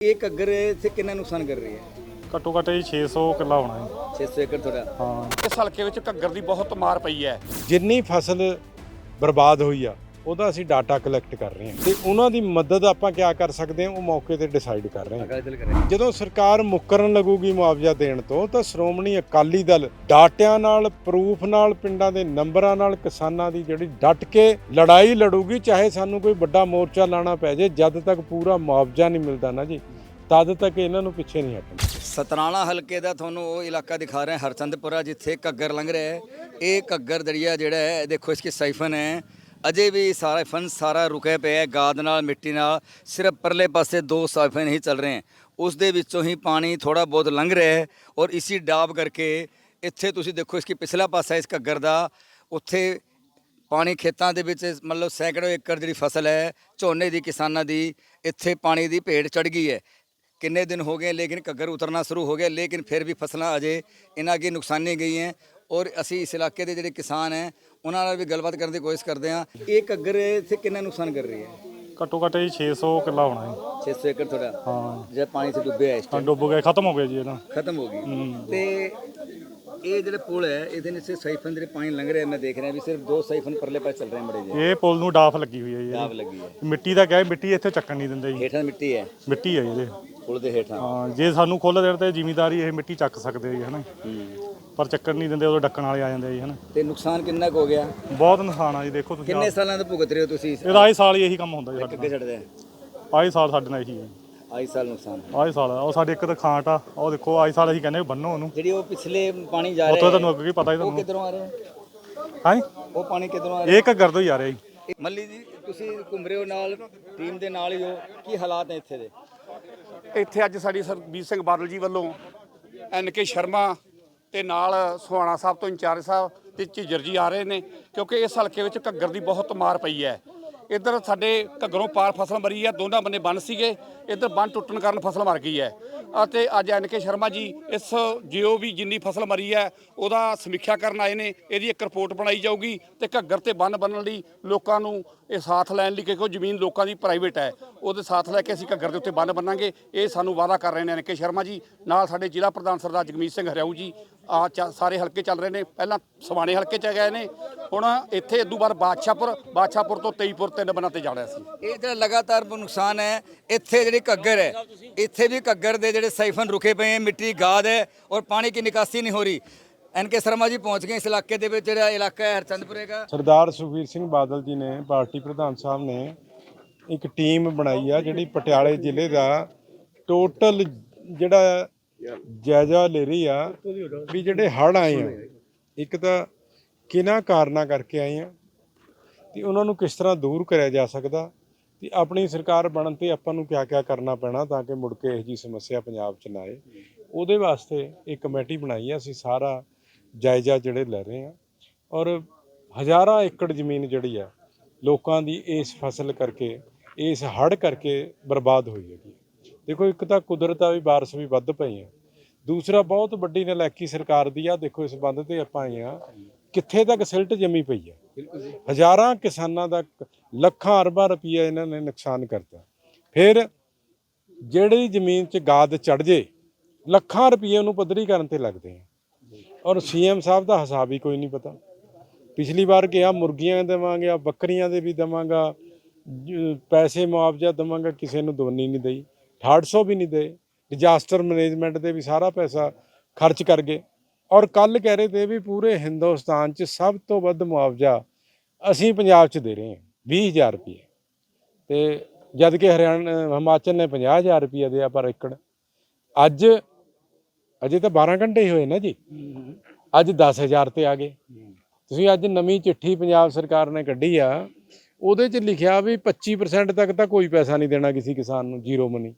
ਇਹ ਘੱਗਰ ਇੱਥੇ ਕਿੰਨਾ ਨੁਕਸਾਨ ਕਰ ਰਹੀ ਹੈ? ਘੱਟੋ ਘੱਟ ਜੀ 600 ਕਿੱਲਾ ਹੋਣਾ ਜੀ। 600 ਏਕੜ ਤੁਹਾਡਾ? ਹਾਂ। ਇਸ ਹਲਕੇ ਵਿੱਚ ਘੱਗਰ ਦੀ ਬਹੁਤ ਮਾਰ ਪਈ ਹੈ। ਜਿੰਨੀ ਫਸਲ ਬਰਬਾਦ ਹੋਈ ਆ ਉਹਦਾ ਅਸੀਂ ਡਾਟਾ ਕਲੈਕਟ ਕਰ ਰਹੇ ਹਾਂ। ਤੇ ਉਹਨਾਂ ਦੀ ਮਦਦ ਆਪਾਂ ਕਿਆ ਕਰ ਸਕਦੇ ਹਾਂ ਉਹ ਮੌਕੇ ਤੇ ਡਿਸਾਈਡ ਕਰ ਰਹੇ ਹਾਂ। ਜਦੋਂ ਸਰਕਾਰ ਮੁੱਕਰਨ ਲੱਗੂਗੀ ਮੁਆਵਜ਼ਾ ਦੇਣ ਤੋਂ ਤਾਂ ਸ਼੍ਰੋਮਣੀ ਅਕਾਲੀ ਦਲ ਡਾਟਿਆਂ ਨਾਲ ਪ੍ਰੂਫ ਨਾਲ ਪਿੰਡਾਂ ਦੇ ਨੰਬਰਾਂ ਨਾਲ ਕਿਸਾਨਾਂ ਦੀ ਜਿਹੜੀ ਡਟ ਕੇ ਲੜਾਈ ਲੜੂਗੀ ਚਾਹੇ ਸਾਨੂੰ ਕੋਈ ਵੱਡਾ ਮੋਰਚਾ ਲਾਣਾ ਪੈ ਜੇ ਜਦ ਤੱਕ ਪੂਰਾ ਮੁਆਵਜ਼ਾ ਨਹੀਂ ਮਿਲਦਾ ਨਾ ਜੀ ਤਦ ਤੱਕ ਇਹਨਾਂ ਨੂੰ ਪਿੱਛੇ ਨਹੀਂ ਹਟਣਾ। ਸਤਨਾਲਾ ਹਲਕੇ ਦਾ ਤੁਹਾਨੂੰ ਉਹ ਇਲਾਕਾ ਦਿਖਾ ਰਹੇ ਹਰਚੰਦਪੁਰਾ ਜਿੱਥੇ ਘੱਗਰ ਲੰਘ ਰਿਹਾ ਹੈ। ਇਹ ਘੱਗਰ ਦਰਿਆ ਜਿਹੜਾ ਹੈ ਦੇਖੋ ਇਸकी ਸਾਈਫਨ ਹੈ। ਅਜੇ ਵੀ ਸਾਰਾ ਫਨ ਸਾਰਾ ਰੁਕਿਆ ਪਿਆ ਹੈ, ਗਾਦ ਨਾਲ, ਮਿੱਟੀ ਨਾਲ, ਸਿਰਫ ਪਰਲੇ ਪਾਸੇ ਦੋ ਸਾਈਫਨ ਹੀ ਚੱਲ ਰਹੇ ਉਸ ਦੇ ਵਿੱਚੋਂ ਹੀ ਪਾਣੀ ਥੋੜਾ ਬਹੁਤ ਲੰਘ ਰਿਹਾ ਹੈ ਔਰ ਇਸੀ ਡਾਬ ਕਰਕੇ ਇੱਥੇ ਤੁਸੀਂ ਦੇਖੋ ਇਸकी ਪਿਛਲਾ ਪਾਸਾ ਇਸ ਘੱਗਰ ਦਾ, ਉੱਥੇ ਪਾਣੀ ਖੇਤਾਂ ਦੇ ਵਿੱਚ ਮਤਲਬ ਸੈਂਕੜੋ ਏਕੜ ਜਿਹੜੀ ਫਸਲ ਹੈ, ਝੋਨੇ ਦੀ, ਕਿਸਾਨਾਂ ਦੀ, ਇੱਥੇ ਪਾਣੀ ਦੀ ਭੇਟ ਚੜ ਗਈ ਹੈ। ਕਿੰਨੇ ਦਿਨ ਹੋ ਗਏ ਲੇਕਿਨ ਘੱਗਰ ਉਤਰਨਾ ਸ਼ੁਰੂ ਹੋ ਗਿਆ, ਲੇਕਿਨ ਫਿਰ ਵੀ ਫਸਲਾਂ ਅਜੇ ਇਹਨਾਂ ਅੱਗੇ ਨੁਕਸਾਨੀ ਗਈਆਂ। ਔਰ ਅਸੀਂ ਇਸ ਇਲਾਕੇ ਦੇ ਜਿਹੜੇ ਕਿਸਾਨ ਹੈ ਉਹਨਾਂ ਨਾਲ ਵੀ ਗੱਲਬਾਤ ਕਰਨ ਦੀ ਕੋਸ਼ਿਸ਼ ਕਰਦੇ ਹਾਂ। ਇਹ ਘੱਗਰ ਇੱਥੇ ਕਿੰਨਾ ਨੁਕਸਾਨ ਕਰ ਰਹੀ ਹੈ? ਘੱਟੋ ਘੱਟ ਜੀ 600 ਕਿੱਲਾ ਹੋਣਾ ਜੀ। 600 ਏਕੜ ਤੁਹਾਡਾ? ਹਾਂ। ਜਿਹੜਾ ਪਾਣੀ 'ਚ ਡੁੱਬਿਆ ਹੈ ਇਸ ਹਾਂ time, ਡੁੱਬ ਗਏ ਖਤਮ ਹੋ ਗਏ ਜੀ ਇਹਦਾ। ਖਤਮ ਹੋ ਗਈ ਹੂੰ। ਤੇ ਇਹ ਜਿਹੜੇ ਪੁਲ ਹੈ ਇਹਦੇ ਨੀਚੇ ਸਾਈਫਨ ਜਿਹੜੇ ਪਾਣੀ ਲੰਘ ਰਿਹਾ ਮੈਂ ਦੇਖ ਰਿਹਾ ਵੀ ਸਿਰਫ ਦੋ ਸਾਈਫਨ ਪਰਲੇ ਪਾਸੇ ਚੱਲ ਰਹੇ ਮੜੇ ਜੇ ਇਹ ਪੁਲ ਨੂੰ ਡਾਫ ਲੱਗੀ ਹੋਈ ਹੈ ਜੀ। ਦਾਬ ਇਹਦੀ। ਲੱਗੀ ਹੈ। ਮਿੱਟੀ ਦਾ ਕਿਹਾ ਮਿੱਟੀ ਇੱਥੇ ਚੱਕਣ ਨਹੀਂ ਦਿੰਦੇ ਜੀ। ਹੇਠਾਂ ਮਿੱਟੀ ਹੈ। ਮਿੱਟੀ ਹੈ ਜੀ ਇਹਦੇ। ਪੁਲ ਦੇ ਹੇਠਾਂ। ਹਾਂ ਜੇ ਸਾਨੂੰ ਖੁੱਲ੍ਹ ਦੇਣ ਤੇ ਜ਼ਿਮੀਦਾਰੀ ਇਹ ਮਿੱਟੀ ਚੱਕ ਸਕਦੇ ਆ ਜੀ ਹਨਾ। ਹੂੰ। ਪਰ ਚੱਕਣ ਨਹੀਂ ਦਿੰਦੇ ਉਦੋਂ ਡੱਕਣ ਵਾਲੇ ਆ ਜਾਂਦੇ ਆ ਜੀ ਹਨਾ। ਤੇ ਨੁਕਸਾਨ ਕਿੰਨਾ ਕੁ ਹੋ ਗਿਆ? ਬਹੁਤ ਨੁਕਸਾਨ ਆ ਜੀ ਦੇਖੋ ਤੁਸੀਂ ਕਿੰਨੇ ਸਾਲਾਂ ਤੋਂ ਭੁਗਤ ਰਹੇ ਹੋ ਤੁਸੀਂ? ਇਸ ਇਹਦਾ ਆਏ ਸਾਲ ਹੀ ਇਹੀ ਕੰਮ ਹੁੰਦਾ ਜੀ ਅੱਗੇ ਸਾਡੇ ਛੱਡਦੇ ਨਾਲ ਆਏ ਸਾਲ ਸਾਡੇ ਨਾਲ ਇਹੀ ਹੈ ਆਈ ਸਾਲ ਨੁਕਸਾਨ ਆਏ ਸਾਲ ਆ। ਉਹ ਸਾਡੇ ਇੱਕ ਤਾਂ ਖਾਂਟ ਆ ਉਹ ਦੇਖੋ ਆਏ ਸਾਲ ਅਸੀਂ ਕਹਿੰਦੇ ਬੰਨੋ ਉਹਨੂੰ। ਜਿਹੜੀ ਉਹ ਪਿਛਲੇ ਪਾਣੀ ਜਾ ਉੱਥੇ ਰਿਹਾ ਤੁਹਾਨੂੰ ਅੱਗੇ ਕੀ ਪਤਾ ਹੀ ਉਹ ਤੁਹਾਨੂੰ। ਕਿੱਧਰੋਂ ਆ ਰਿਹਾ ਹਾਂ? ਉਹ ਪਾਣੀ ਕਿੱਧਰੋਂ ਆ ਰਿਹਾ? ਇਹ ਘੱਗਰ ਤੋਂ ਹੀ ਆ ਰਿਹਾ ਜੀ। ਮੱਲੀ ਜੀ ਤੁਸੀਂ ਘੁੰਮ ਰਹੇ ਹੋ ਨਾਲ ਟੀਮ ਦੇ ਨਾਲ ਹੀ ਹੋ। ਕੀ ਹਾਲਾਤ ਨੇ ਇੱਥੇ ਦੇ? ਇੱਥੇ ਅੱਜ ਸਾਡੀ ਸਰਬੀਰ ਸਿੰਘ ਬਾਦਲ ਜੀ ਵੱਲੋਂ ਐਨ ਕੇ ਸ਼ਰਮਾ ਤੇ ਨਾਲ ਸੁਹਾਣਾ ਸਾਹਿਬ ਤੋਂ ਇੰਚਾਰਜ ਸਾਹਿਬ ਤੇ ਝਿਜਰ ਜੀ ਆ ਰਹੇ ਨੇ, ਕਿਉਂਕਿ ਇਸ ਹਲਕੇ ਵਿੱਚ ਘੱਗਰ ਦੀ ਬਹੁਤ ਮਾਰ ਪਈ ਹੈ। ਇੱਧਰ ਸਾਡੇ ਘੱਗਰੋਂ ਪਾਰ ਫਸਲ ਮਰੀ ਹੈ ਦੋਨਾਂ ਬੰਨੇ ਬੰਨ ਸੀਗੇ, ਇੱਧਰ ਬੰਨ ਟੁੱਟਣ ਕਾਰਨ ਫਸਲ ਮਰ ਗਈ ਹੈ। ਅਤੇ ਅੱਜ ਐਨ ਕੇ ਸ਼ਰਮਾ ਜੀ ਇਸ ਜਿਓ ਵੀ ਜਿੰਨੀ ਫਸਲ ਮਰੀ ਹੈ, ਉਹਦਾ ਸਮੀਖਿਆ ਕਰਨ ਆਏ ਨੇ, ਇਹਦੀ ਇੱਕ ਰਿਪੋਰਟ ਬਣਾਈ ਜਾਊਗੀ ਤੇ ਘੱਗਰ ਤੇ ਬੰਨ ਬੰਨਣ ਲਈ ਲੋਕਾਂ ਨੂੰ ਇਹ ਸਾਥ ਲੈਣ ਲਈ, ਕਿਉਂਕਿ ਉਹ ਜ਼ਮੀਨ ਲੋਕਾਂ ਦੀ ਪ੍ਰਾਈਵੇਟ ਹੈ, ਉਹਦੇ ਸਾਥ ਲੈ ਕੇ ਅਸੀਂ ਘੱਗਰ ਦੇ ਉੱਤੇ ਬੰਨ ਬੰਨਾਂਗੇ। ਇਹ ਸਾਨੂੰ ਵਾਅਦਾ ਕਰ ਰਹੇ ਨੇ ਐਨ ਕੇ ਸ਼ਰਮਾ ਜੀ, ਨਾਲ ਸਾਡੇ ਜ਼ਿਲ੍ਹਾ ਪ੍ਰਧਾਨ ਸਰਦਾਰ ਜਗਮੀਤ ਸਿੰਘ ਹਰਿਆਊ ਜੀ ਆ ਸਾਰੇ ਹਲਕੇ ਚੱਲ ਰਹੇ ਨੇ। ਪਹਿਲਾਂ ਸਵਾਣੇ ਹਲਕੇ ਚ ਗਏ ਨੇ ਹੁਣ ਇੱਥੇ ਇਦੋਂ ਬਾਅਦ ਬਾਦਸ਼ਾਹਪੁਰ ਬਾਦਸ਼ਾਹਪੁਰ ਤੋਂ ਤੇਈਪੁਰ ਤਿੰਨ ਬੰਨਾਂ ਤੇ ਜਾਣਾ ਸੀ। ਇਹ ਜਿਹੜਾ ਲਗਾਤਾਰ ਨੁਕਸਾਨ ਹੈ ਇੱਥੇ ਜਿਹੜੀ ਘੱਗਰ ਹੈ ਇੱਥੇ ਵੀ ਘੱਗਰ ਦੇ ਜਿਹੜੇ ਸਾਈਫਨ ਰੁਕੇ ਪਏ ਹੈ ਮਿੱਟੀ ਗਾਦ ਹੈ ਔਰ ਪਾਣੀ ਦੀ ਨਿਕਾਸੀ ਨਹੀਂ ਹੋ ਰਹੀ। ਐਨ ਕੇ ਸ਼ਰਮਾ ਜੀ ਪਹੁੰਚ ਗਏ ਇਸ ਇਲਾਕੇ ਦੇ ਵਿੱਚ ਜਿਹੜਾ ਇਲਾਕਾ ਹੈ ਹਰਚੰਦਪੁਰੇ ਦਾ ਸਰਦਾਰ ਸੁਖਬੀਰ ਸਿੰਘ ਬਾਦਲ ਜੀ ਨੇ ਪਾਰਟੀ ਪ੍ਰਧਾਨ ਸਾਹਿਬ ਨੇ ਇੱਕ ਟੀਮ ਬਣਾਈ ਆ ਜਿਹੜੀ ਪਟਿਆਲੇ ਜ਼ਿਲ੍ਹੇ ਦਾ ਟੋਟਲ ਜਿਹੜਾ ਜਾਇਜ਼ਾ ਲੈ ਰਹੀ ਆ ਵੀ ਜਿਹੜੇ ਹੜ੍ਹ ਆਏ ਆ, ਇੱਕ ਤਾਂ ਕਿਹਨਾਂ ਕਾਰਨਾਂ ਕਰਕੇ ਆਏ ਆ ਤੇ ਉਹਨਾਂ ਨੂੰ ਕਿਸ ਤਰ੍ਹਾਂ ਦੂਰ ਕਰਿਆ ਜਾ ਸਕਦਾ ਤੇ ਆਪਣੀ ਸਰਕਾਰ ਬਣਨ ਤੇ ਆਪਾਂ ਨੂੰ ਕਿਆ ਕਿਆ ਕਰਨਾ ਪੈਣਾ ਤਾਂ ਕਿ ਮੁੜ ਕੇ ਇਹ ਜੀ ਸਮੱਸਿਆ ਪੰਜਾਬ 'ਚ ਨਾ ਆਏ। ਉਹਦੇ ਵਾਸਤੇ ਇੱਕ ਕਮੇਟੀ ਬਣਾਈ ਆ, ਅਸੀਂ ਸਾਰਾ ਜਾਇਜ਼ਾ ਜਿਹੜੇ ਲੈ ਰਹੇ ਆ ਔਰ ਹਜ਼ਾਰਾਂ ਏਕੜ ਜ਼ਮੀਨ ਜਿਹੜੀ ਆ, ਲੋਕਾਂ ਦੀ ਇਸ ਫਸਲ ਕਰਕੇ, ਇਸ ਹੜ੍ਹ ਕਰਕੇ ਬਰਬਾਦ ਹੋਈ ਹੈਗੀ ਦੇਖੋ ਇੱਕ ਤਾਂ ਕੁਦਰਤ ਆ ਵੀ ਬਾਰਿਸ਼ ਵੀ ਵੱਧ ਪਈ ਆ। ਦੂਸਰਾ ਬਹੁਤ ਵੱਡੀ ਨਲਾਇਕੀ ਸਰਕਾਰ ਦੀ ਆ। ਦੇਖੋ ਇਸ ਬੰਦ ਤੇ ਆਪਾਂ ਆਏ ਆ। ਕਿੱਥੇ ਤੱਕ ਸਿਲਟ ਜੰਮੀ ਪਈ ਆ? ਹਜ਼ਾਰਾਂ ਕਿਸਾਨਾਂ ਦਾ ਲੱਖਾਂ ਅਰਬਾਂ ਰੁਪਈਆ ਇਹਨਾਂ ਨੇ ਨੁਕਸਾਨ ਕਰਤਾ। ਫਿਰ ਜਿਹੜੀ ਜ਼ਮੀਨ 'ਚ ਗਾਦ ਚੜ ਜੇ ਲੱਖਾਂ ਰੁਪਈਏ ਉਹਨੂੰ ਪੱਧਰੀ ਕਰਨ ਤੇ ਲੱਗਦੇ ਆ। ਔਰ ਸੀਐਮ ਸਾਹਿਬ ਦਾ ਹਿਸਾਬ ਹੀ ਕੋਈ ਨਹੀਂ ਪਤਾ। ਪਿਛਲੀ ਵਾਰ ਕਿਹਾ ਮੁਰਗੀਆਂ ਦੇਵਾਂਗੇ ਆ ਬੱਕਰੀਆਂ ਦੇ ਵੀ ਦੇਵਾਂਗਾ ਪੈਸੇ ਮੁਆਵਜ਼ਾ ਦੇਵਾਂਗਾ ਕਿਸੇ ਨੂੰ ਦਵਨੀ ਨਹੀਂ ਦਈ। 850 ਵੀ ਨਹੀਂ ਦੇ ਡਿਜ਼ਾਸਟਰ ਮੈਨੇਜਮੈਂਟ ਦੇ ਵੀ ਸਾਰਾ ਪੈਸਾ ਖਰਚ ਕਰ ਗਏ। ਔਰ ਕੱਲ ਕਹਿ ਰਹੇ ਤੇ ਵੀ ਪੂਰੇ ਹਿੰਦੁਸਤਾਨ 'ਚ ਸਭ ਤੋਂ ਵੱਧ ਮੁਆਵਜ਼ਾ ਅਸੀਂ ਪੰਜਾਬ 'ਚ ਦੇ ਰਹੇ ਹਾਂ 20000 ਰੁਪਏ। ਤੇ ਜਦ ਕਿ ਹਰਿਆਣਾ, ਹਿਮਾਚਲ ਨੇ 50000 ਰੁਪਏ ਦਿਆ ਪਰ ਏਕੜ ਅੱਜ, ਅਜੇ ਤਾਂ 12 ਘੰਟੇ ਹੀ ਹੋਏ ਨਾ ਜੀ। ਅੱਜ 10000 ਤੇ ਆ ਗਏ। ਤੁਸੀਂ ਅੱਜ ਨਵੀਂ ਚਿੱਠੀ ਪੰਜਾਬ ਸਰਕਾਰ ਨੇ ਕੱਢੀ ਆ, ਉਹਦੇ 'ਚ ਲਿਖਿਆ ਵੀ 25% ਤੱਕ ਤਾਂ ਕੋਈ ਪੈਸਾ ਨਹੀਂ ਦੇਣਾ ਕਿਸੇ ਕਿਸਾਨ ਨੂੰ ਜ਼ੀਰੋ ਮਨੀ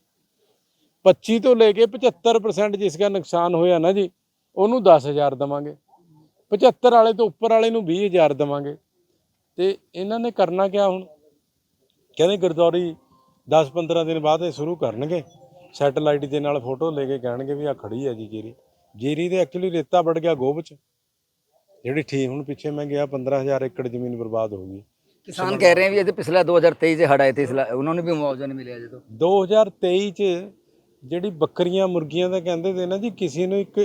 25 ਤੋਂ ਲੈ ਕੇ 75% ਜਿਸ ਦਾ ਨੁਕਸਾਨ ਹੋਇਆ ਨਾ ਜੀ ਉਹਨੂੰ 10000 ਦਵਾਂਗੇ। 75 ਵਾਲੇ ਤੋਂ ਉੱਪਰ ਵਾਲੇ ਨੂੰ 20000 ਦਵਾਂਗੇ। ਤੇ ਇਹਨਾਂ ਨੇ ਕਰਨਾ ਕਿਆ ਹੁਣ? ਕਹਿੰਦੇ ਗਰਦੌਰੀ 10-15 ਦਿਨ ਬਾਅਦ ਇਹ ਸ਼ੁਰੂ ਕਰਨਗੇ। ਸੈਟੇਲਾਈਟ ਦੇ ਨਾਲ ਫੋਟੋ ਲੈ ਕੇ ਕਹਿਣਗੇ ਵੀ ਆ ਖੜੀ ਹੈ ਜੀ ਜੀਰੀ। ਜੀਰੀ ਦੇ ਐਕਚੁਅਲੀ ਰੇਤਾ ਵੜ ਗਿਆ ਗੋਭ ਚ। ਜਿਹੜੀ ਠੀਕ ਹੁਣ ਪਿੱਛੇ ਮੈਂ ਗਿਆ 15000 ਏਕੜ ਜ਼ਮੀਨ ਬਰਬਾਦ ਹੋ ਗਈ। ਕਿਸਾਨ ਕਹਿ ਰਹੇ हैं ਵੀ ਇਹਦੇ ਪਿਛਲਾ 2023 ਦੇ ਹੜ੍ਹ ਆਏ ਥੇ ਇਸ ਲਾ- ਉਹਨਾਂ ਨੂੰ ਵੀ ਮੁਆਵਜ਼ਾ ਨਹੀਂ ਮਿਲਿਆ ਜਦੋਂ। 2023 ਚ ਜਿਹੜੀ ਬੱਕਰੀਆਂ ਮੁਰਗੀਆਂ ਦਾ ਕਹਿੰਦੇ ਤੇ ਨਾ ਜੀ, ਕਿਸੇ ਨੂੰ ਇੱਕ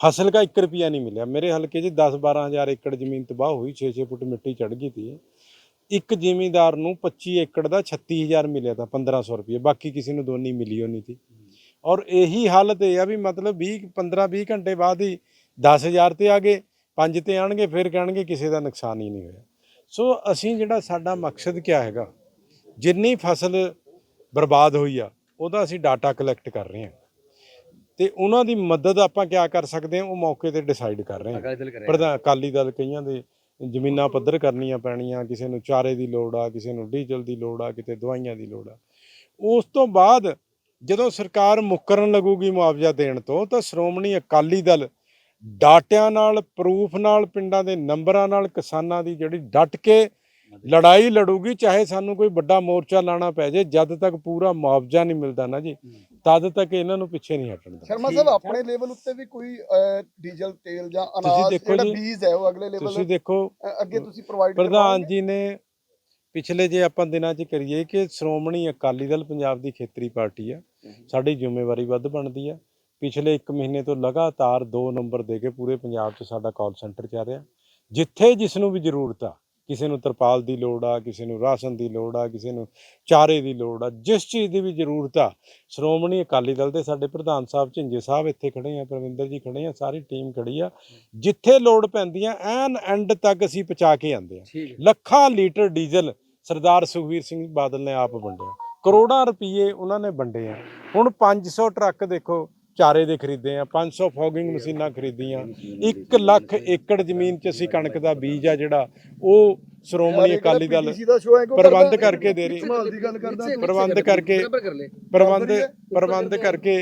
ਫਸਲ ਦਾ 1 ਰੁਪਿਆ ਨਹੀਂ ਮਿਲਿਆ। ਮੇਰੇ ਹਲਕੇ 'ਚ 10 12000 ਏਕੜ ਜ਼ਮੀਨ ਤਬਾਹ ਹੋਈ 6-6 ਫੁੱਟ ਮਿੱਟੀ ਚੜ ਗਈ ਤੀ। ਇੱਕ ਜ਼ਿਮੀਂਦਾਰ ਨੂੰ 25 ਏਕੜ ਦਾ 36000 ਮਿਲਿਆ ਤਾਂ 1500 ਰੁਪਏ ਬਾਕੀ ਕਿਸੇ ਨੂੰ ਦੋਨੀ ਮਿਲੀ ਹੋਣੀ ਸੀ ਔਰ ਇਹੀ ਹਾਲਤ ਇਹ ਆ ਵੀ ਮਤਲਬ 20 15 20 ਘੰਟੇ ਬਾਅਦ ਹੀ 10000 ਤੇ ਆ ਗਏ, ਪੰਜ ਤੇ ਆਣਗੇ, ਫਿਰ ਕਹਿਣਗੇ ਕਿਸੇ ਦਾ ਨੁਕਸਾਨ ਹੀ ਨਹੀਂ ਹੋਇਆ। ਸੋ ਅਸੀਂ ਜਿਹੜਾ ਸਾਡਾ ਮਕਸਦ ਕਿਆ ਹੈਗਾ, ਜਿੰਨੀ ਫਸਲ ਬਰਬਾਦ ਹੋਈ ਆ ਉਹਦਾ ਅਸੀਂ ਡਾਟਾ ਕਲੈਕਟ ਕਰ ਰਹੇ ਹਾਂ। ਤੇ ਉਹਨਾਂ ਦੀ ਮਦਦ ਆਪਾਂ ਕਿਆ ਕਰ ਸਕਦੇ ਹਾਂ ਉਹ ਮੌਕੇ ਤੇ ਡਿਸਾਈਡ ਕਰ ਰਹੇ ਹਾਂ। ਅਕਾਲੀ ਦਲ ਕਰੇ ਪ੍ਰਧਾਨ ਅਕਾਲੀ ਦਲ ਕਈਆਂ ਦੇ ਜ਼ਮੀਨਾਂ ਪੱਧਰ ਕਰਨੀਆਂ ਪੈਣੀਆਂ ਕਿਸੇ ਨੂੰ ਚਾਰੇ ਦੀ ਲੋੜ ਆ ਕਿਸੇ ਨੂੰ ਡੀਜ਼ਲ ਦੀ ਲੋੜ ਆ ਕਿਤੇ ਦਵਾਈਆਂ ਦੀ ਲੋੜ ਆ। ਉਸ ਤੋਂ ਬਾਅਦ ਜਦੋਂ ਸਰਕਾਰ ਮੁੱਕਰਨ ਲੱਗੂਗੀ ਮੁਆਵਜ਼ਾ ਦੇਣ ਤੋਂ ਤਾਂ ਸ਼੍ਰੋਮਣੀ ਅਕਾਲੀ ਦਲ ਡਾਟਿਆਂ ਨਾਲ ਪ੍ਰੂਫ ਨਾਲ ਪਿੰਡਾਂ ਦੇ ਨੰਬਰਾਂ ਨਾਲ ਕਿਸਾਨਾਂ ਦੀ ਜਿਹੜੀ ਡਟ ਕੇ ਲੜਾਈ ਲੜੂਗੀ ਚਾਹੇ ਸਾਨੂੰ ਕੋਈ ਵੱਡਾ ਮੋਰਚਾ ਲਾਣਾ ਪੈ ਜੇ ਜਦ ਤੱਕ ਪੂਰਾ ਮੁਆਵਜ਼ਾ ਨਹੀਂ ਮਿਲਦਾ ਨਾ ਜੀ ਤਦ ਤੱਕ ਇਹਨਾਂ ਨੂੰ ਪਿੱਛੇ ਨਹੀਂ ਹਟਣ ਦੇਣਾ। ਸ਼ਰਮਾ ਸਾਹਿਬ ਆਪਣੇ ਲੈਵਲ ਉੱਤੇ ਵੀ ਕੋਈ ਡੀਜ਼ਲ ਤੇਲ ਜਾਂ ਅਨਾਜ ਜਿਹੜਾ ਬੀਜ ਹੈ ਉਹ ਅਗਲੇ ਲੈਵਲ ਤੁਸੀਂ ਦੇਖੋ ਅੱਗੇ ਤੁਸੀਂ ਪ੍ਰੋਵਾਈਡ ਪ੍ਰਧਾਨ ਜੀ ਨੇ ਪਿਛਲੇ ਜੇ ਆਪਾਂ ਦਿਨਾਂ 'ਚ ਕਰੀਏ ਕਿ ਸ਼੍ਰੋਮਣੀ ਅਕਾਲੀ ਦਲ ਪੰਜਾਬ ਦੀ ਖੇਤਰੀ ਪਾਰਟੀ ਆ ਸਾਡੀ ਜ਼ਿੰਮੇਵਾਰੀ ਵੱਧ ਬਣਦੀ ਆ। ਪਿਛਲੇ 1 ਮਹੀਨੇ ਤੋਂ ਲਗਾਤਾਰ 2 ਨੰਬਰ ਦੇ ਕੇ ਪੂਰੇ ਪੰਜਾਬ 'ਚ ਸਾਡਾ ਕਾਲ ਸੈਂਟਰ ਚੱਲ ਰਿਹਾ। ਜਿੱਥੇ ਜਿਸ ਨੂੰ ਵੀ ਜ਼ਰੂਰਤ ਆ ਕਿਸੇ ਨੂੰ ਤਰਪਾਲ ਦੀ ਲੋੜ ਆ ਕਿਸੇ ਨੂੰ ਰਾਸ਼ਨ ਦੀ ਲੋੜ ਆ ਕਿਸੇ ਨੂੰ ਚਾਰੇ ਦੀ ਲੋੜ ਆ ਜਿਸ ਚੀਜ਼ ਦੀ ਵੀ ਜ਼ਰੂਰਤ ਆ ਸ਼੍ਰੋਮਣੀ ਅਕਾਲੀ ਦਲ ਦੇ ਸਾਡੇ ਪ੍ਰਧਾਨ ਸਾਹਿਬ ਝਿੰਜੇ ਸਾਹਿਬ ਇੱਥੇ ਖੜੇ ਆ ਪ੍ਰਵਿੰਦਰ ਜੀ ਖੜੇ ਆ ਸਾਰੀ ਟੀਮ ਖੜੀ ਆ ਜਿੱਥੇ ਲੋੜ ਪੈਂਦੀ ਆ ਐਨ ਐਂਡ ਤੱਕ ਅਸੀਂ ਪਹੁੰਚਾ ਕੇ ਆਂਦੇ ਆ। ਲੱਖਾਂ ਲੀਟਰ ਡੀਜ਼ਲ ਸਰਦਾਰ ਸੁਖਵੀਰ ਸਿੰਘ ਬਾਦਲ ਨੇ ਆਪ ਵੰਡਿਆ ਕਰੋੜਾਂ ਰੁਪਏ ਉਹਨਾਂ ਨੇ ਵੰਡੇ ਆ। ਹੁਣ 500 ਟਰੱਕ ਦੇਖੋ ਚਾਰੇ ਦੇ ਖਰੀਦੇ ਆ 500 ਫੋਗਿੰਗ ਮਸ਼ੀਨਾਂ ਖਰੀਦੀਆਂ 1 ਲੱਖ ਏਕੜ ਜ਼ਮੀਨ 'ਚ ਅਸੀਂ ਕਣਕ ਦਾ ਬੀਜ ਆ ਜਿਹੜਾ ਉਹ ਸ਼੍ਰੋਮਣੀ ਅਕਾਲੀ ਦਲ ਪ੍ਰਬੰਧ ਕਰਕੇ ਦੇ ਰਹੀ। ਪ੍ਰਬੰਧ ਕਰਕੇ ਪ੍ਰਬੰਧ ਪ੍ਰਬੰਧ ਕਰਕੇ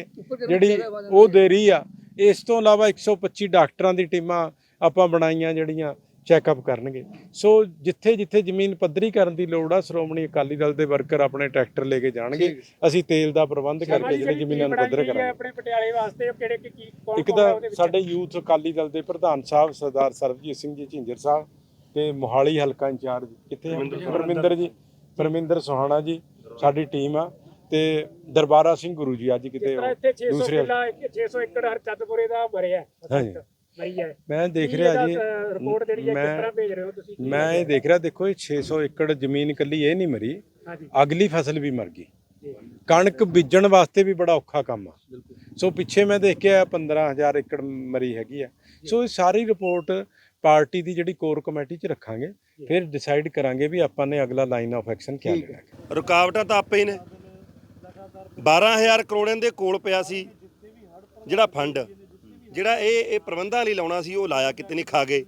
ਜਿਹੜੀ ਉਹ ਦੇ ਰਹੀ ਆ। ਇਸ ਤੋਂ ਇਲਾਵਾ 125 ਡਾਕਟਰਾਂ ਦੀ ਟੀਮਾਂ ਆਪਾਂ ਬਣਾਈਆਂ ਜਿਹੜੀਆਂ। ਚੈੱਕਅਪ ਕਰਨਗੇ। ਸੋ ਜਿੱਥੇ ਜਿੱਥੇ ਜ਼ਮੀਨ ਪੱਧਰੀ ਕਰਨ ਦੀ ਲੋੜ ਆ ਸ਼੍ਰੋਮਣੀ ਅਕਾਲੀ ਦਲ ਦੇ ਵਰਕਰ ਆਪਣੇ ਟਰੈਕਟਰ ਲੈ ਕੇ ਜਾਣਗੇ। ਅਸੀਂ ਤੇਲ ਦਾ ਪ੍ਰਬੰਧ ਕਰਕੇ ਜਿਹੜੀ ਜ਼ਮੀਨਾਂ ਨੂੰ ਪੱਧਰ ਕਰਾਂਗੇ। ਆਪਣੇ ਪਟਿਆਲੇ ਵਾਸਤੇ? ਉਹ ਕਿਹੜੇ ਕੀ ਕੌਣ ਇੱਕ ਤਾਂ? ਸਾਡੇ ਯੂਥ ਅਕਾਲੀ ਦਲ ਦੇ ਪ੍ਰਧਾਨ ਸਾਹਿਬ ਸਰਦਾਰ ਸਰਬਜੀਤ ਸਿੰਘ ਜੀ ਝਿੰਜਰ ਸਾਹਿਬ ਤੇ ਮੋਹਾਲੀ ਹਲਕਾ ਇੰਚਾਰਜ। ਕਿੱਥੇ ਪਰਮਿੰਦਰ ਜੀ ਪਰਮਿੰਦਰ ਸੁਹਾਣਾ ਜੀ ਸਾਡੀ ਟੀਮ ਆ। ਤੇ ਦਰਬਾਰਾ ਸਿੰਘ ਗੁਰੂ ਜੀ ਅੱਜ ਕਿਤੇ ਜਿਸ ਤਰ੍ਹਾਂ ਇੱਥੇ 600 ਦੂਸਰੇ ਕਿੱਲਾ 600 ਏਕੜ ਹਰਚੰਦਪੁਰੇ ਦਾ ਭਰਿਆ ਹਾਂਜੀ। ਹੈ। ਮੈਂ ਦੇਖ ਰਿਹਾ ਜੀ ਰਿਪੋਰਟ ਜਿਹੜੀ ਹੈ ਕਿਸ ਮੈਂ- ਤਰ੍ਹਾਂ ਭੇਜ ਰਹੇ ਹੋ ਤੁਸੀਂ? ਮੈਂ ਇਹ ਦੇਖ ਰਿਹਾ ਦੇਖੋ ਇਹ 600 ਏਕੜ ਜ਼ਮੀਨ ਇਕੱਲੀ ਇਹ ਨਹੀਂ ਮਰੀ। ਹਾਂਜੀ। ਅਗਲੀ ਫਸਲ ਵੀ ਮਰ ਗਈ। ਕਣਕ ਬੀਜਣ ਵਾਸਤੇ ਵੀ ਬੜਾ ਔਖਾ ਕੰਮ ਆ। ਸੋ ਪਿੱਛੇ ਮੈਂ ਦੇਖਿਆ 15000 ਏਕੜ ਮਰੀ ਹੈਗੀ ਆ। ਸੋ ਇਹ ਸਾਰੀ ਰਿਪੋਰਟ ਪਾਰਟੀ ਦੀ ਜਿਹੜੀ ਕੋਰ ਕਮੇਟੀ 'ਚ ਰੱਖਾਂਗੇ ਫਿਰ ਡਿਸਾਈਡ ਕਰਾਂਗੇ ਵੀ ਆਪਾਂ ਨੇ ਅਗਲਾ ਲਾਈਨ ਆਫ ਐਕਸ਼ਨ ਕੀ ਲੈਣਾ ਹੈ। ਰੁਕਾਵਟਾਂ ਤਾਂ ਆਪੇ ਹੀ ਨੇ। 12000 ਕਰੋੜਾਂ ਦੇ ਕੋਲ ਪਿਆ ਸੀ ਜਿਹੜਾ ਫੰਡ ਜਿਹੜਾ ਇਹ ਇਹ ਪ੍ਰਬੰਧਾਂ ਲਈ ਲਾਉਣਾ ਸੀ, ਉਹ ਲਾਇਆ, ਕਿਤੇ ਨਹੀਂ ਖਾ ਗਏ।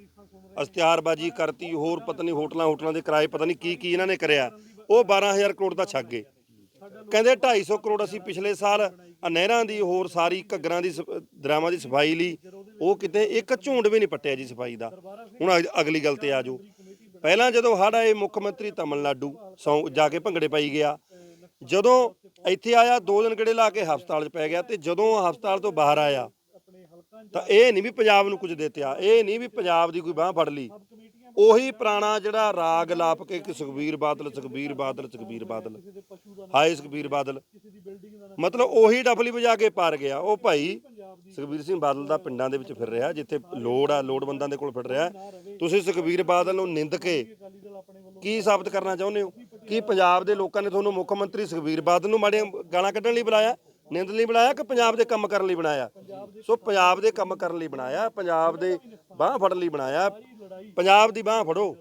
ਅਸਤਿਆਰਬਾਜੀ ਕਰਤੀ, ਹੋਰ ਪਤਾ ਨਹੀਂ ਹੋਟਲਾਂ ਹੋਟਲਾਂ ਦੇ ਕਿਰਾਏ, ਪਤਾ ਨਹੀਂ ਕੀ ਕੀ ਇਹਨਾਂ ਨੇ ਕਰਿਆ। ਉਹ 12000 ਕਰੋੜ ਦਾ ਛੱਗ ਗਏ। ਕਹਿੰਦੇ 250 ਕਰੋੜ ਅਸੀਂ ਪਿਛਲੇ ਸਾਲ ਆਹ ਨਹਿਰਾਂ ਦੀ, ਹੋਰ ਸਾਰੀ ਘੱਗਰਾਂ ਦੀ ਸ- ਦੀ ਸਫ਼ਾਈ ਲਈ, ਉਹ ਕਿਤੇ ਇੱਕ ਝੁੰਡ ਵੀ ਨਹੀਂ ਪੱਟਿਆ ਜੀ ਸਫ਼ਾਈ ਦਾ। ਹੁਣ ਅਗਲੀ ਗੱਲ ਤੇ ਆ ਜਾਓ। ਪਹਿਲਾਂ ਜਦੋਂ ਹੜ ਆਏ ਮੁੱਖ ਮੰਤਰੀ ਤਮਿਲਨਾਡੂ ਸੌ ਜਾ ਕੇ ਭੰਗੜੇ ਪਾਈ ਗਿਆ, ਜਦੋਂ ਇੱਥੇ ਆਇਆ, ਦੋ ਦਿਨ ਗੇੜੇ ਲਾ ਕੇ ਹਸਪਤਾਲ 'ਚ ਪੈ ਗਿਆ ਤੇ ਜਦੋਂ ਹਸਪਤਾਲ ਤੋਂ ਬਾਹਰ ਆਇਆ ਤਾਂ ਇਹ ਨਹੀਂ ਵੀ ਪੰਜਾਬ ਨੂੰ ਕੁਝ ਦਿੱਤਿਆ, ਇਹ ਨਹੀਂ ਵੀ ਪੰਜਾਬ ਦੀ ਕੋਈ ਬਾਹ ਫੜ ਲਈ। ਉਹੀ ਪੁਰਾਣਾ ਜਿਹੜਾ ਰਾਗ ਲਾਪ ਕੇ ਕਿ ਸੁਖਬੀਰ ਬਾਦਲ ਸੁਖਬੀਰ ਬਾਦਲ ਸੁਖਬੀਰ ਬਾਦਲ। ਹਾਏ ਸੁਖਬੀਰ ਬਾਦਲ। ਮਤਲਬ ਉਹੀ ਡਬਲੀ ਵਜਾ ਕੇ ਪਾਰ ਗਿਆ। ਉਹ ਭਾਈ ਸੁਖਬੀਰ ਸਿੰਘ ਬਾਦਲ ਦਾ ਪਿੰਡਾਂ ਦੇ ਵਿੱਚ ਫਿਰ ਰਿਹਾ, ਜਿੱਥੇ ਲੋੜ ਆ, ਲੋੜਵੰਦਾਂ ਦੇ ਕੋਲ ਫਿਰ ਰਿਹਾ। ਤੁਸੀਂ ਸੁਖਬੀਰ ਬਾਦਲ ਨੂੰ ਨਿੰਦ ਕੇ ਕੀ ਸਾਬਤ ਕਰਨਾ ਚਾਹੁੰਦੇ ਹੋ? ਕੀ ਪੰਜਾਬ ਦੇ ਲੋਕਾਂ ਨੇ ਤੁਹਾਨੂੰ ਮੁੱਖ ਮੰਤਰੀ ਸੁਖਬੀਰ ਬਾਦਲ ਨੂੰ ਮਾੜੀਆਂ ਗਾਲਾਂ ਕੱਢਣ ਲਈ ਬੁਲਾਇਆ? ਨਿੰਦ ਲਈ ਬੁਲਾਇਆ ਕਿ ਪੰਜਾਬ ਦੇ ਕੰਮ ਕਰਨ ਲਈ ਬਣਾਇਆ? ਸੋ ਪੰਜਾਬ ਦੇ ਕੰਮ ਕਰਨ ਲਈ ਬਣਾਇਆ ਪੰਜਾਬ ਦੇ ਬਾਹ ਫੜਨ ਲਈ ਬਣਾਇਆ ਪੰਜਾਬ ਦੀ ਬਾਹ ਫੜੋ।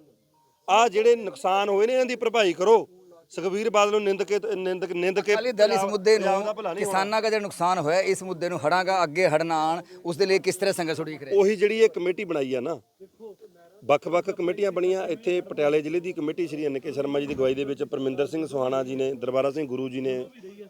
ਆ ਜਿਹੜੇ ਨੁਕਸਾਨ ਹੋਏ ਨੇ ਇਹਨਾਂ ਦੀ ਭਰਪਾਈ ਕਰੋ। ਸੁਖਬੀਰ ਬਾਦਲ ਨੂੰ ਨਿੰਦ ਕੇ ਨਿੰਦ ਨਿੰਦ ਕੇ ਅਕਾਲੀ ਦਲ ਇਸ ਮੁੱਦੇ ਨੂੰ। ਕਿਸਾਨਾਂ ਦਾ ਜਿਹੜਾ ਨੁਕਸਾਨ ਹੋਇਆ ਇਸ ਮੁੱਦੇ ਨੂੰ ਹੜਾਂਗਾ ਅੱਗੇ ਹੜਨਾ ਆਣ ਉਸ ਦੇ ਲਈ ਕਿਸ ਤਰ੍ਹਾਂ ਸੰਘਰਸ਼ ਉਡੀਕ ਰਿਹਾ? ਉਹੀ ਜਿਹੜੀ ਇਹ ਕਮੇਟੀ ਬਣਾਈ ਆ ਨਾ ਵੱਖ-ਵੱਖ ਕਮੇਟੀਆਂ ਬਣੀਆਂ। ਇੱਥੇ ਪਟਿਆਲੇ ਜ਼ਿਲ੍ਹੇ ਦੀ ਕਮੇਟੀ ਸ਼੍ਰੀ ਅਨਕੇ ਸ਼ਰਮਾ ਜੀ ਦੀ ਅਗਵਾਈ ਦੇ ਵਿੱਚ ਪਰਮਿੰਦਰ ਸਿੰਘ ਸੁਹਾਣਾ ਜੀ ਨੇ, ਦਰਬਾਰਾ ਸਿੰਘ ਗੁਰੂ ਜੀ ਨੇ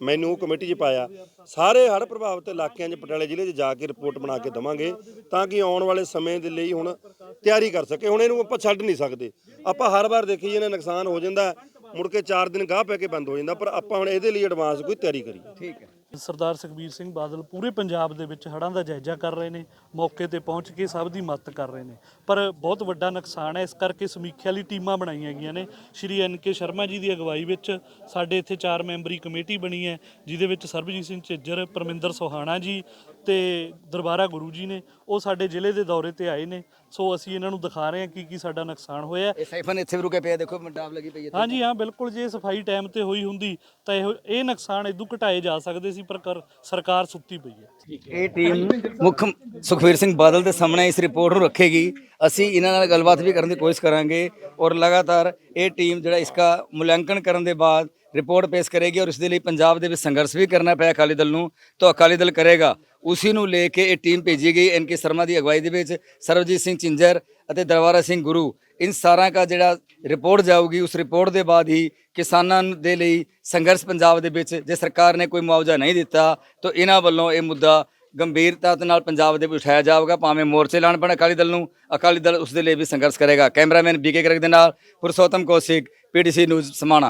ਮੈਨੂੰ ਉਹ ਕਮੇਟੀ 'ਚ ਪਾਇਆ। ਸਾਰੇ ਹੜ੍ਹ ਪ੍ਰਭਾਵਿਤ ਇਲਾਕਿਆਂ 'ਚ ਪਟਿਆਲੇ ਜ਼ਿਲ੍ਹੇ 'ਚ ਜਾ ਕੇ ਰਿਪੋਰਟ ਬਣਾ ਕੇ ਦਵਾਂਗੇ ਤਾਂ ਕਿ ਆਉਣ ਵਾਲੇ ਸਮੇਂ ਦੇ ਲਈ ਹੁਣ ਤਿਆਰੀ ਕਰ ਸਕੇ। ਹੁਣ ਇਹਨੂੰ ਆਪਾਂ ਛੱਡ ਨਹੀਂ ਸਕਦੇ। ਆਪਾਂ ਹਰ ਵਾਰ ਦੇਖੀ ਇਹਨਾਂ ਨੁਕਸਾਨ ਹੋ ਜਾਂਦਾ, ਮੁੜ ਕੇ 4 ਦਿਨ ਗਾਹ ਪੈ ਕੇ ਬੰਦ ਹੋ ਜਾਂਦਾ, ਪਰ ਆਪਾਂ ਹੁਣ ਇਹਦੇ ਲਈ ਐਡਵਾਂਸ ਕੋਈ ਤਿਆਰੀ ਕਰੀਏ। ਠੀਕ ਹੈ। ਸਰਦਾਰ ਸੁਖਬੀਰ ਸਿੰਘ ਬਾਦਲ ਪੂਰੇ ਪੰਜਾਬ ਦੇ ਵਿੱਚ ਹੜ੍ਹਾਂ ਦਾ ਜਾਇਜ਼ਾ ਕਰ ਰਹੇ ਨੇ, ਮੌਕੇ ਤੇ ਪਹੁੰਚ ਕੇ ਸਭ ਦੀ ਮਦਦ ਕਰ ਰਹੇ ਨੇ। ਪਰ ਬਹੁਤ ਵੱਡਾ ਨੁਕਸਾਨ ਹੈ, ਇਸ ਕਰਕੇ ਸਮੀਖਿਆ ਲਈ ਟੀਮਾਂ ਬਣਾਈਆਂ ਗਈਆਂ ਨੇ। ਸ਼੍ਰੀ ਐਨ ਕੇ ਸ਼ਰਮਾ ਜੀ ਦੀ ਅਗਵਾਈ ਵਿੱਚ ਸਾਡੇ ਇੱਥੇ ਚਾਰ ਮੈਂਬਰੀ ਕਮੇਟੀ ਬਣੀ ਹੈ, ਜਿਹਦੇ ਵਿੱਚ ਸਰਬਜੀਤ ਸਿੰਘ ਝਿੱਜਰ, ਪਰਮਿੰਦਰ ਸੋਹਾਣਾ ਜੀ ਤੇ ਦਰਬਾਰਾ ਗੁਰੂ ਜੀ ਨੇ ਉਹ ਸਾਡੇ ਜ਼ਿਲ੍ਹੇ ਦੇ ਦੌਰੇ ਤੇ ਆਏ ਨੇ। ਸੋ ਅਸੀਂ ਇਹਨਾਂ ਨੂੰ ਦਿਖਾ ਰਹੇ ਹਾਂ ਕੀ ਕੀ ਸਾਡਾ ਨੁਕਸਾਨ ਹੋਇਆ ਇਹ ਸਾਈਫਨ ਇੱਥੇ ਵੀ ਰੁਕੇ ਪਿਆ ਦੇਖੋ ਡਾਬ ਲੱਗੀ ਪਈ ਹੈ ਹਾਂਜੀ ਹਾਂ ਬਿਲਕੁਲ ਜੇ ਸਫ਼ਾਈ ਟਾਈਮ ਤੇ ਹੋਈ ਹੁੰਦੀ ਤਾਂ ਇਹ ਇਹ ਨੁਕਸਾਨ ਇਦੋਂ ਘਟਾਏ ਜਾ ਸਕਦੇ ਸੀ ਪਰ ਕਰ- ਸਰਕਾਰ ਸੁੱਤੀ ਪਈ ਹੈ। ਇਹ ਟੀਮ ਮੁੱਖ ਸੁਖਵੀਰ ਸਿੰਘ ਬਾਦਲ ਦੇ ਸਾਹਮਣੇ ਇਸ ਰਿਪੋਰਟ ਨੂੰ ਰੱਖੇਗੀ। ਅਸੀਂ ਇਹਨਾਂ ਨਾਲ ਗੱਲਬਾਤ ਵੀ ਕਰਨ ਦੀ ਕੋਸ਼ਿਸ਼ ਕਰਾਂਗੇ ਔਰ ਲਗਾਤਾਰ ਇਹ ਟੀਮ ਜਿਹੜਾ ਇਸਕਾ ਮੁਲਾਂਕਣ ਕਰਨ ਦੇ ਬਾਅਦ ਰਿਪੋਰਟ ਪੇਸ਼ ਕਰੇਗੀ ਔਰ ਇਸ ਦੇ ਲਈ ਪੰਜਾਬ ਦੇ ਵਿੱਚ ਸੰਘਰਸ਼ ਵੀ ਕਰਨਾ ਪਿਆ ਅਕਾਲੀ ਦਲ ਨੂੰ। ਤਾਂ ਅਕਾਲੀ ਦਲ ਕਰੇਗਾ। ਉਸੇ ਨੂੰ ਲੈ ਕੇ ਇਹ ਟੀਮ ਭੇਜੀ ਗਈ ਐਨ ਕੇ ਸ਼ਰਮਾ ਦੀ ਅਗਵਾਈ ਦੇ ਵਿੱਚ ਸਰਬਜੀਤ ਸਿੰਘ ਚਿੰਜਰ ਅਤੇ ਦਰਬਾਰਾ ਸਿੰਘ ਗੁਰੂ ਇਨ ਸਾਰਿਆਂ ਦਾ ਜਿਹੜਾ ਰਿਪੋਰਟ ਜਾਊਗੀ ਉਸ ਰਿਪੋਰਟ ਦੇ ਬਾਅਦ ਹੀ ਕਿਸਾਨਾਂ ਦੇ ਲਈ ਸੰਘਰਸ਼ ਪੰਜਾਬ ਦੇ ਵਿੱਚ ਜੇ ਸਰਕਾਰ ਨੇ ਕੋਈ ਮੁਆਵਜ਼ਾ ਨਹੀਂ ਦਿੱਤਾ ਤਾਂ ਇਹਨਾਂ ਵੱਲੋਂ ਇਹ ਮੁੱਦਾ ਗੰਭੀਰਤਾ ਦੇ ਨਾਲ ਪੰਜਾਬ ਦੇ ਵਿੱਚ ਉਠਾਇਆ ਜਾਊਗਾ ਭਾਵੇਂ ਮੋਰਚੇ ਲਾਣ ਪੈਣ ਅਕਾਲੀ ਦਲ ਨੂੰ ਅਕਾਲੀ ਦਲ ਉਸ ਦੇ ਲਈ ਵੀ ਸੰਘਰਸ਼ ਕਰੇਗਾ ਕੈਮਰਾਮੈਨ ਬੀਕੇ ਗਰਗ ਦੇ ਨਾਲ ਪੁਰਸ਼ੋਤਮ ਕੌਸ਼ਿਕ ਪੀਟੀਸੀ ਨਿਊਜ਼ ਸਮਾਣਾ